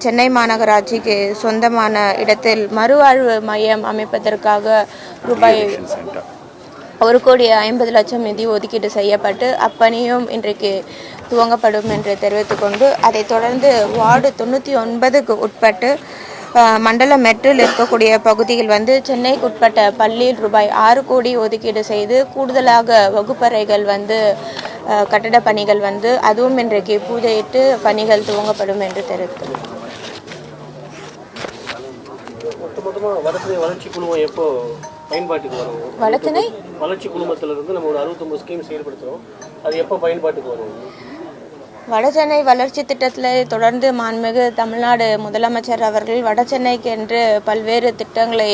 சென்னை மாநகராட்சிக்கு சொந்தமான இடத்தில் மறுவாழ்வு மையம் அமைப்பதற்காக ரூபாய் ஒரு கோடி ஐம்பது லட்சம் நிதி ஒதுக்கீடு செய்யப்பட்டு அப்பணியும் இன்றைக்கு துவங்கப்படும் என்று தெரிவித்துக்கொண்டு அதைத் தொடர்ந்து வார்டு தொண்ணூற்றி ஒன்பதுக்கு உட்பட்டு அஹ், மண்டலம் மெட்டில் இருக்கக்கூடிய பகுதியில் வந்து சென்னைக்கு உட்பட்ட பள்ளியில் ரூபாய் ஆறு கோடி ஒதுக்கீடு செய்து கூடுதலாக வகுப்பறைகள் வந்து கட்டட பணிகள் வந்து அதுவும் இன்றைக்கு பூஜையிட்டு பணிகள் துவங்கப்படும் என்று தெரிவித்தது மொத்தமொத்தமாக வளர்ச்சி வளர்ச்சி குழுமம் எப்போ பயன்பாட்டுக்கு வரும்? வளர்ச்சினை வளர்ச்சி குழுமத்துல இருந்து நம்ம ஒரு அறுபத்தொம்பது ஸ்கீம் செயல்படுத்துறோம். அது எப்போ பயன்பாட்டுக்கு வரும்? வடசென்னை வளர்ச்சி திட்டத்தில் தொடர்ந்து மாண்புமிகு தமிழ்நாடு முதலமைச்சர் அவர்கள் வடசென்னைக்கு என்று பல்வேறு திட்டங்களை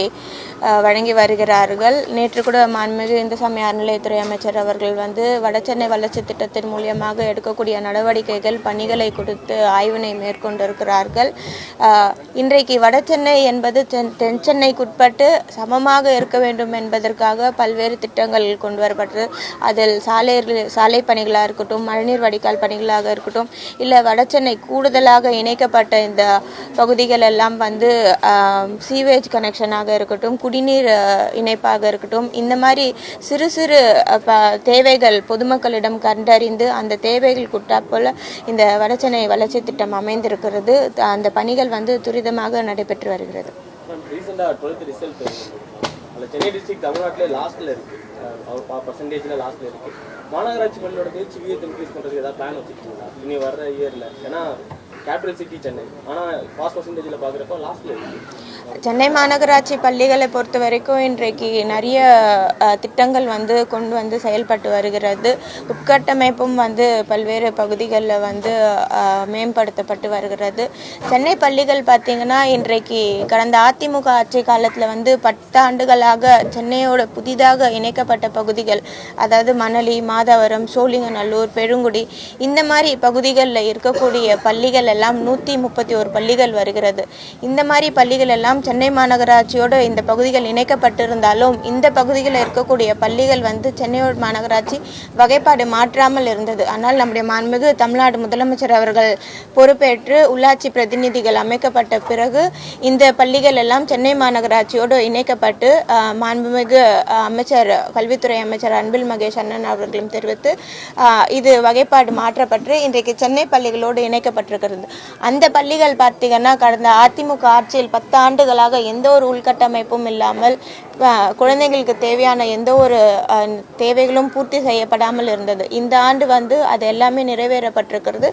வழங்கி வருகிறார்கள். நேற்று கூட மாண்புமிகு இந்து சமய அறநிலையத்துறை அமைச்சர் அவர்கள் வந்து வடசென்னை வளர்ச்சி திட்டத்தின் மூலியமாக எடுக்கக்கூடிய நடவடிக்கைகள் பணிகளை கொடுத்து ஆய்வினை மேற்கொண்டிருக்கிறார்கள். இன்றைக்கு வடசென்னை என்பது தென் தென் சென்னைக்குட்பட்டு சமமாக இருக்க வேண்டும் என்பதற்காக பல்வேறு திட்டங்கள் கொண்டு வரப்பட்டது அதில் சாலை சாலை பணிகளாக இருக்கட்டும் மழைநீர் வடிகால் பணிகளாக இருக்கட்டும் இருக்கட்டும். இல்லை வடசென்னை கூடுதலாக இணைக்கப்பட்ட இந்த பகுதிகள் எல்லாம் வந்து சீவேஜ் கனெக்ஷனாக இருக்கட்டும் குடிநீர் இணைப்பாக இருக்கட்டும் இந்த மாதிரி சிறு சிறு தேவைகள் பொதுமக்களிடம் கண்டறிந்து அந்த தேவைகள் குட்டாப்போல இந்த வடசென்னை வளர்ச்சி திட்டம் அமைந்திருக்கிறது. அந்த பணிகள் வந்து துரிதமாக நடைபெற்று வருகிறது. அதில் சென்னை டிஸ்ட்ரிக்ட் தமிழ்நாட்டில் லாஸ்ட்டில் இருக்குது அவர் பர்சன்டேஜில் லாஸ்ட்டில் இருக்குது மாநகராட்சி பள்ளியோட தேர்ச்சி விகிதத்தை இன்க்ரீஸ் பண்ணுறதுக்கு ஏதாவது பிளான் வச்சுருக்கீங்களா? இனி வர்ற இயரில் ஏன்னா கேபிட்டல் சிட்டி சென்னை. ஆனால் பாஸ் பர்சன்டேஜில் பார்க்குறப்ப லாஸ்ட்டில் சென்னை மாநகராட்சி பள்ளிகளை பொறுத்த வரைக்கும் இன்றைக்கு நிறைய திட்டங்கள் வந்து கொண்டு வந்து செயல்பட்டு வருகிறது. உட்கட்டமைப்பும் வந்து பல்வேறு பகுதிகளில் வந்து மேம்படுத்தப்பட்டு வருகிறது. சென்னை பள்ளிகள் பார்த்திங்கன்னா இன்றைக்கு கடந்த அதிமுக ஆட்சி காலத்தில் வந்து பத்தாண்டுகளாக சென்னையோட புதிதாக இணைக்கப்பட்ட பகுதிகள் அதாவது மணலி மாதவரம் சோழிங்கநல்லூர் பெருங்குடி இந்த மாதிரி பகுதிகளில் இருக்கக்கூடிய பள்ளிகள் எல்லாம் நூற்றி முப்பத்தி ஒரு பள்ளிகள் வருகிறது. இந்த மாதிரி பள்ளிகள் எல்லாம் சென்னை மாநகராட்சியோடு இந்த பகுதிகள் இணைக்கப்பட்டிருந்தாலும் இந்த பகுதிகளில் இருக்கக்கூடிய பள்ளிகள் வந்து சென்னை மாநகராட்சி வகைப்பாடு மாற்றாமல் இருந்தது. ஆனால் நம்முடைய மாண்புமிகு தமிழ்நாடு முதலமைச்சர் அவர்கள் பொறுப்பேற்று உள்ளாட்சி பிரதிநிதிகள் அமைக்கப்பட்ட பிறகு இந்த பள்ளிகள் எல்லாம் சென்னை மாநகராட்சியோடு இணைக்கப்பட்டு மாண்புமிகு அமைச்சர் கல்வித்துறை அமைச்சர் அன்பில் மகேஷ் அண்ணன் அவர்களும் தெரிவித்து இது வகைப்பாடு மாற்றப்பட்டு இன்றைக்கு சென்னை பள்ளிகளோடு இணைக்கப்பட்டிருக்கிறது. அந்த பள்ளிகள் பார்த்தீங்கன்னா கடந்த அதிமுக ஆட்சியில் பத்து ஆண்டுகளாக எந்த ஒரு உள்கட்டமைப்பும் இல்லாமல் குழந்தைகளுக்கு தேவையான எந்த ஒரு தேவைகளும் பூர்த்தி செய்யப்படாமல் இருந்தது. இந்த ஆண்டு வந்து அது எல்லாமே நிறைவேறப்பட்டிருக்கிறது.